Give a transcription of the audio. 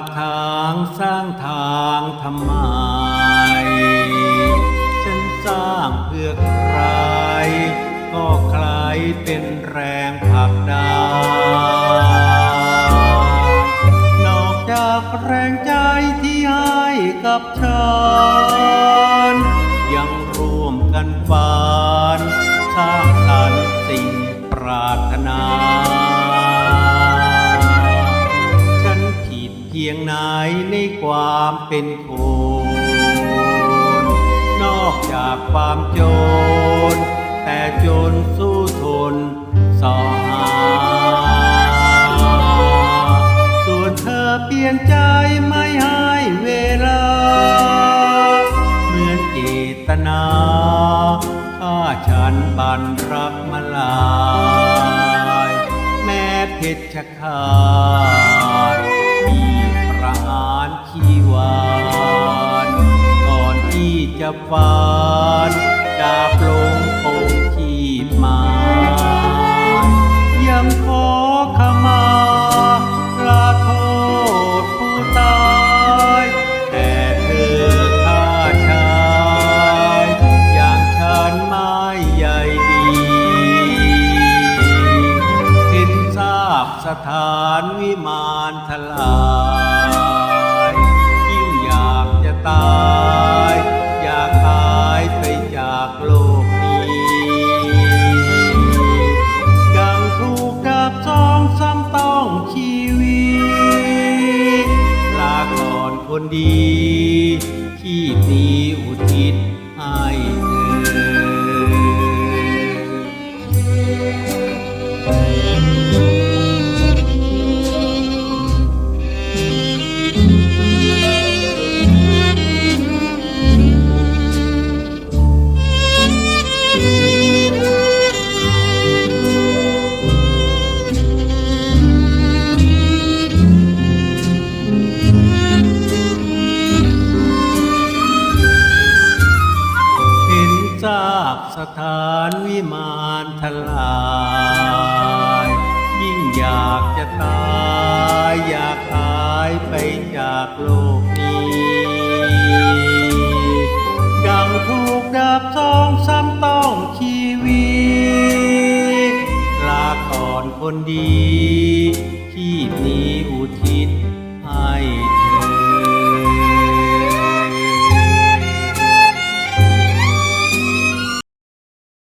ากทางสร้างทางทำไม ฉันสร้างเพื่อใคร ก็ใครเป็นแรงผลักดันนอกจากแรงใจที่ให้กับฉัน ยังร่วมกันฝัน สร้างสรรค์สิ่งปรารถนา ความเป็นคนนอกจากความจน แต่จนสู้ทนสอหา ส่วนเธอเปลี่ยนใจไม่ให้เวลา เหมือนเจตนาถ้าฉันบันรักมาลาย แม้เพชฌฆา สถานวิมานทลายยิ่งอยากจะตาย อยากหายไปจากโลกนี้ดังถูกดาบสองซ้ำต้องชีวิตลาก่อนคนดี ที่นี้อุทิศให้เธอ ถานวิมานทลาย ยิ่งอยากจะตายอยากหายไปจากโลกนี้ ดังถูกดาบสองซ้ำต้องชีวิต ลาก่อนคนดี ที่นี้อุทิศ